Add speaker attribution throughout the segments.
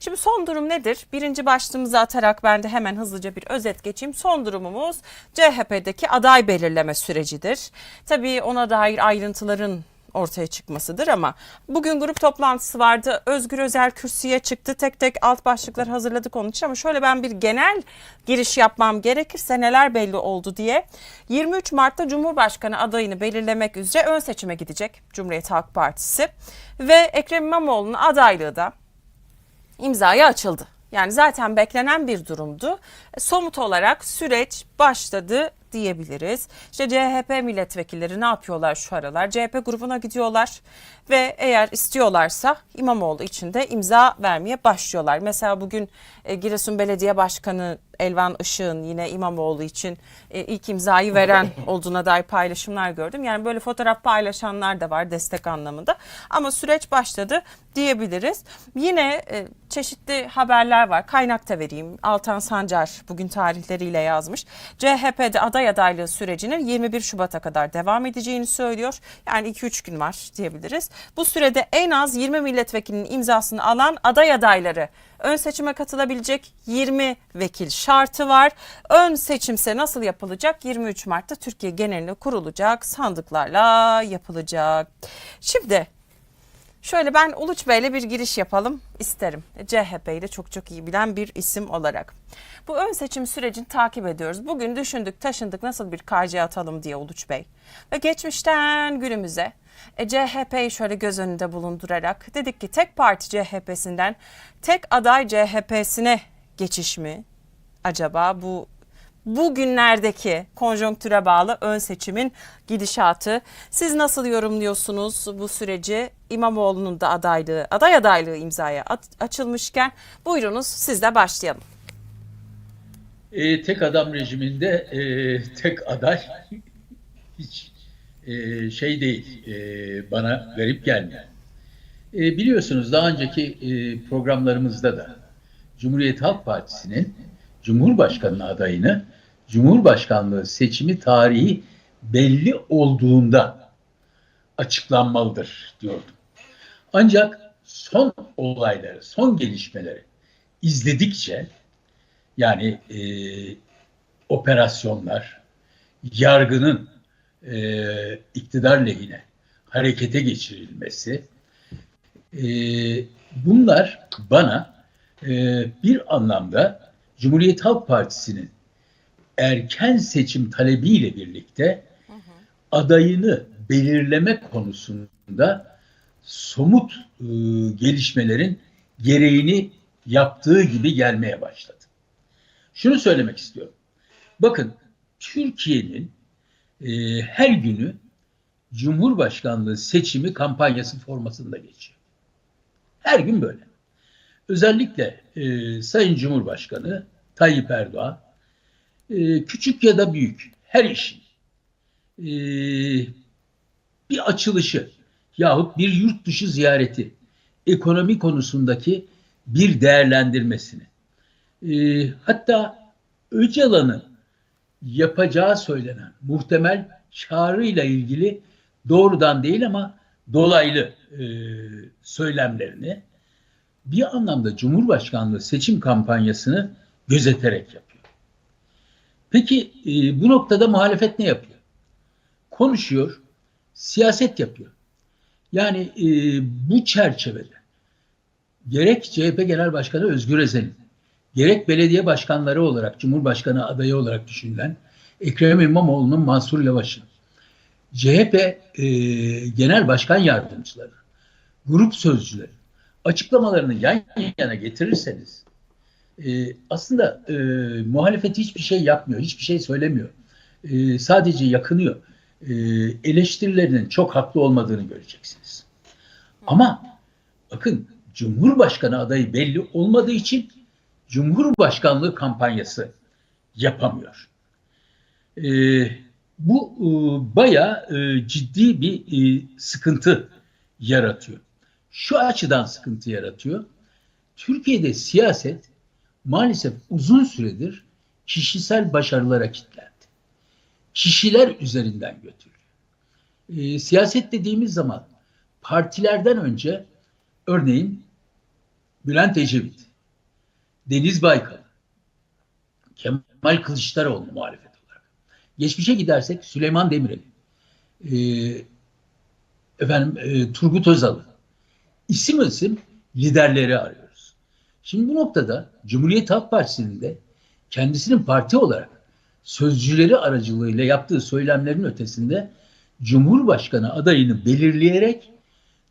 Speaker 1: Şimdi son durum nedir? Birinci başlığımızı atarak ben de hemen hızlıca bir özet geçeyim. Son durumumuz CHP'deki aday belirleme sürecidir. Tabii ona dair ayrıntıların ortaya çıkmasıdır ama bugün grup toplantısı vardı. Özgür Özel kürsüye çıktı. Tek tek alt başlıklar hazırladık onun için ama şöyle ben bir genel giriş yapmam gerekirse neler belli oldu diye. 23 Mart'ta Cumhurbaşkanı adayını belirlemek üzere ön seçime gidecek Cumhuriyet Halk Partisi ve Ekrem İmamoğlu'nun adaylığı da imzaya açıldı. Yani zaten beklenen bir durumdu. E, Somut olarak süreç başladı diyebiliriz. İşte CHP milletvekilleri ne yapıyorlar şu aralar? CHP grubuna gidiyorlar ve eğer istiyorlarsa İmamoğlu için de imza vermeye başlıyorlar. Mesela bugün e, Giresun Belediye Başkanı Elvan Işık'ın yine İmamoğlu için e, ilk imzayı veren olduğuna dair paylaşımlar gördüm. Yani böyle fotoğraf paylaşanlar da var destek anlamında. Ama süreç başladı diyebiliriz. Yine e, çeşitli haberler var. Kaynak da vereyim. Altan Sancar bugün tarihleriyle yazmış. CHP'de aday adaylığı sürecinin 21 Şubat'a kadar devam edeceğini söylüyor. Yani 2-3 gün var diyebiliriz. Bu sürede en az 20 milletvekilinin imzasını alan aday adayları ön seçime katılabilecek 20 vekil şartı var. Ön seçimse nasıl yapılacak? 23 Mart'ta Türkiye genelinde kurulacak sandıklarla yapılacak. Şimdi Şöyle ben Uluç Bey'le bir giriş yapalım isterim. CHP'yi de çok çok iyi bilen bir isim olarak. Bu ön seçim sürecini takip ediyoruz. Bugün düşündük, taşındık nasıl bir KC atalım diye Uluç Bey. Ve geçmişten günümüze e, CHP'yi şöyle göz önünde bulundurarak dedik ki tek parti CHP'sinden tek aday CHP'sine geçiş mi acaba bu bugünlerdeki konjonktüre bağlı ön seçimin gidişatı. Siz nasıl yorumluyorsunuz bu süreci? İmamoğlu'nun da adaylığı, aday adaylığı imzaya açılmışken buyurunuz siz de başlayalım.
Speaker 2: E, tek adam rejiminde e, tek aday hiç e, şey değil, e, bana garip gelmiyor. E, biliyorsunuz daha önceki e, programlarımızda da Cumhuriyet Halk Partisi'nin Cumhurbaşkanı adayını Cumhurbaşkanlığı seçimi tarihi belli olduğunda açıklanmalıdır diyordum. Ancak son olayları, son gelişmeleri izledikçe yani e, operasyonlar, yargının e, iktidar lehine harekete geçirilmesi, e, bunlar bana e, bir anlamda Cumhuriyet Halk Partisi'nin erken seçim talebiyle birlikte adayını belirleme konusunda somut e, gelişmelerin gereğini yaptığı gibi gelmeye başladı. Şunu söylemek istiyorum. Bakın Türkiye'nin e, her günü Cumhurbaşkanlığı seçimi kampanyası formasında geçiyor. Her gün böyle. Özellikle e, Sayın Cumhurbaşkanı Tayyip Erdoğan e, küçük ya da büyük her işin e, bir açılışı yahut bir yurt dışı ziyareti ekonomi konusundaki bir değerlendirmesini e, hatta Öcalan'ın yapacağı söylenen muhtemel çağrıyla ilgili doğrudan değil ama dolaylı e, söylemlerini bir anlamda Cumhurbaşkanlığı seçim kampanyasını gözeterek yapıyor. Peki e, bu noktada muhalefet ne yapıyor? Konuşuyor, siyaset yapıyor. Yani e, bu çerçevede gerek CHP Genel Başkanı Özgür Özel'in gerek belediye başkanları olarak, Cumhurbaşkanı adayı olarak düşünülen Ekrem İmamoğlu'nun Mansur Yavaş'ın, CHP e, Genel Başkan Yardımcıları, grup sözcüleri açıklamalarını yan yana getirirseniz e, aslında e, muhalefet hiçbir şey yapmıyor, hiçbir şey söylemiyor. E, sadece yakınıyor. E, eleştirilerinin çok haklı olmadığını göreceksiniz. Ama bakın Cumhurbaşkanı adayı belli olmadığı için Cumhurbaşkanlığı kampanyası yapamıyor. E, bu e, bayağı e, ciddi bir e, sıkıntı yaratıyor. Şu açıdan sıkıntı yaratıyor. Türkiye'de siyaset maalesef uzun süredir kişisel başarılara kilitlendi. Kişiler üzerinden götürülüyor. E, siyaset dediğimiz zaman partilerden önce örneğin Bülent Ecevit, Deniz Baykal, Kemal Kılıçdaroğlu muhalefet olarak. Geçmişe gidersek Süleyman Demirel, e, efendim e, Turgut Özal'ı, isim isim liderleri arıyoruz. Şimdi bu noktada Cumhuriyet Halk Partisi'nin de kendisinin parti olarak sözcüleri aracılığıyla yaptığı söylemlerin ötesinde Cumhurbaşkanı adayını belirleyerek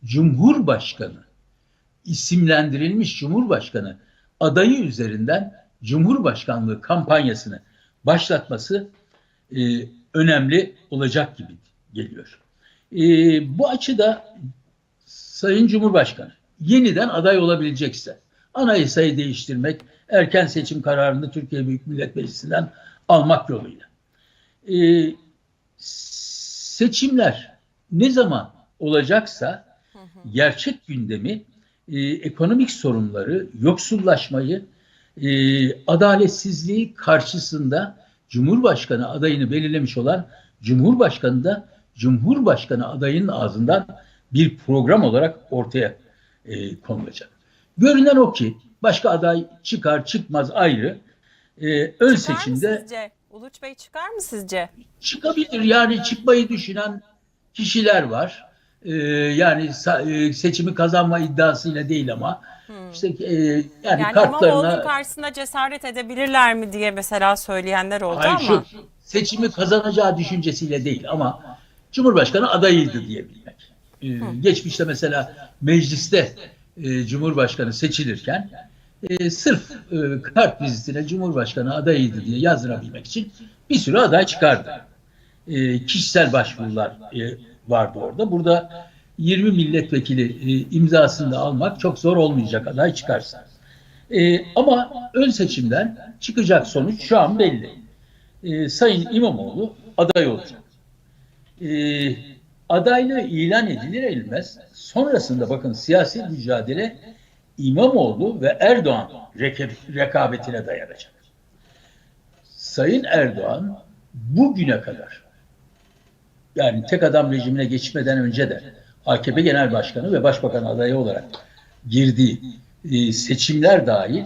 Speaker 2: Cumhurbaşkanı isimlendirilmiş Cumhurbaşkanı adayı üzerinden Cumhurbaşkanlığı kampanyasını başlatması e, önemli olacak gibi geliyor. E, bu açıda Sayın Cumhurbaşkanı yeniden aday olabilecekse anayasayı değiştirmek, erken seçim kararını Türkiye Büyük Millet Meclisi'nden almak yoluyla. E, seçimler ne zaman olacaksa gerçek gündemi e, ekonomik sorunları, yoksullaşmayı, e, adaletsizliği karşısında Cumhurbaşkanı adayını belirlemiş olan Cumhurbaşkanı da Cumhurbaşkanı adayının ağzından bir program olarak ortaya e, konulacak. Görünen o ki başka aday çıkar çıkmaz ayrı. E, ön
Speaker 1: Çıkar
Speaker 2: seçimde
Speaker 1: mı sizce? Uluç Bey çıkar mı sizce?
Speaker 2: çıkabilir. Yani çıkmayı düşünen kişiler var. Ee, yani e, seçimi kazanma iddiasıyla değil ama işte e, yani,
Speaker 1: Yani
Speaker 2: kartlarına
Speaker 1: karşısında cesaret edebilirler mi diye mesela söyleyenler oldu
Speaker 2: hayır,
Speaker 1: ama.
Speaker 2: şu seçimi kazanacağı düşüncesiyle değil ama Cumhurbaşkanı adayıydı diyebilmek. Ee, geçmişte mesela mecliste e, Cumhurbaşkanı seçilirken e, sırf e, kart vizitine Cumhurbaşkanı adayıydı diye yazdırabilmek için bir sürü aday çıkardı. E, kişisel başvurular e, vardı orada. Burada 20 milletvekili e, imzasını da almak çok zor olmayacak aday çıkarsa. E, ama ön seçimden çıkacak sonuç şu an belli. E, Sayın İmamoğlu aday olacak. E, adaylığı ilan edilir edilmez sonrasında bakın siyasi mücadele İmamoğlu ve Erdoğan rekabetine dayanacak. Sayın Erdoğan bugüne kadar yani tek adam rejimine geçmeden önce de AKP Genel Başkanı ve Başbakan adayı olarak girdiği e, seçimler dahil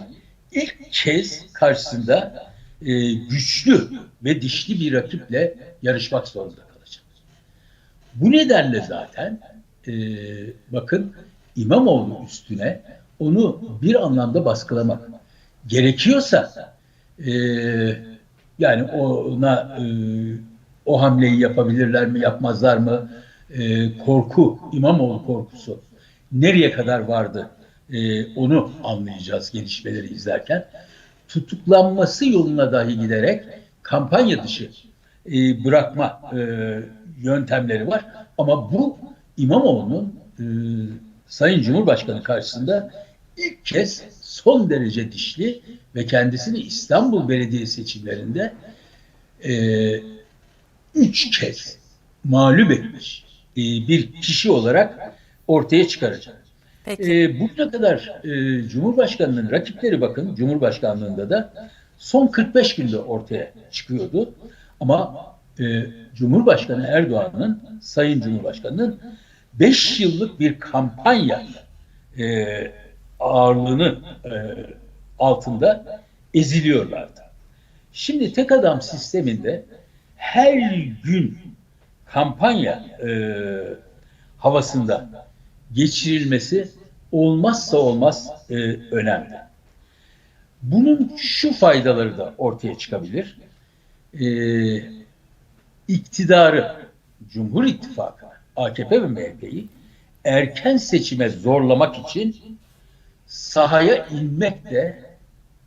Speaker 2: ilk kez karşısında e, güçlü ve dişli bir rakiple yarışmak zorunda. Bu nedenle zaten e, bakın İmamoğlu üstüne onu bir anlamda baskılamak gerekiyorsa e, yani ona e, o hamleyi yapabilirler mi yapmazlar mı? E, korku İmamoğlu korkusu nereye kadar vardı? E, onu anlayacağız gelişmeleri izlerken. Tutuklanması yoluna dahi giderek kampanya dışı e, bırakma e, yöntemleri var ama bu İmamoğlu'nun e, Sayın Cumhurbaşkanı karşısında ilk kez son derece dişli ve kendisini İstanbul Belediye seçimlerinde e, üç kez mağlup etmiş e, bir kişi olarak ortaya çıkaracak.
Speaker 1: Peki.
Speaker 2: E, bugüne kadar e, Cumhurbaşkanı'nın rakipleri bakın Cumhurbaşkanlığında da son 45 günde ortaya çıkıyordu. Ama e, Cumhurbaşkanı Erdoğan'ın, Sayın Cumhurbaşkanı'nın 5 yıllık bir kampanya e, ağırlığını e, altında eziliyorlardı. Şimdi tek adam sisteminde her gün kampanya e, havasında geçirilmesi olmazsa olmaz e, önemli. Bunun şu faydaları da ortaya çıkabilir. E, iktidarı, Cumhur İttifakı, AKP ve MHP'yi erken seçime zorlamak için sahaya inmek de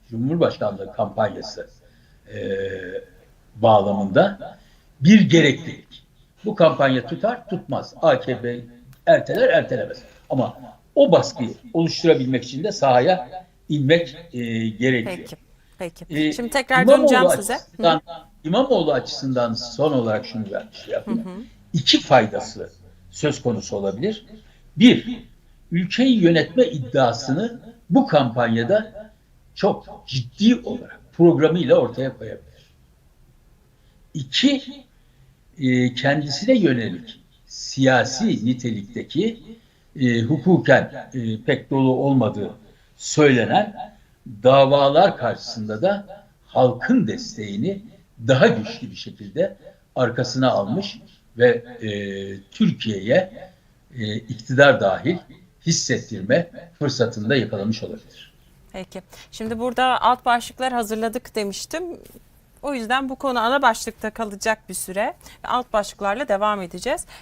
Speaker 2: Cumhurbaşkanlığı kampanyası e, bağlamında bir gereklilik. Bu kampanya tutar tutmaz. AKP erteler ertelemez. Ama o baskıyı oluşturabilmek için de sahaya inmek e, gerekiyor.
Speaker 1: Peki. Peki.
Speaker 2: E,
Speaker 1: Şimdi tekrar döneceğim size. Hı.
Speaker 2: İmamoğlu açısından son olarak şunu şey yapayım. İki faydası söz konusu olabilir. Bir, ülkeyi yönetme iddiasını bu kampanyada çok ciddi olarak programıyla ortaya koyabilir. İki, e, kendisine yönelik siyasi nitelikteki e, hukuken e, pek dolu olmadığı söylenen davalar karşısında da halkın desteğini daha güçlü bir şekilde arkasına almış ve e, Türkiye'ye e, iktidar dahil hissettirme fırsatını da yakalamış olabilir.
Speaker 1: Peki. Şimdi burada alt başlıklar hazırladık demiştim. O yüzden bu konu ana başlıkta kalacak bir süre. Alt başlıklarla devam edeceğiz.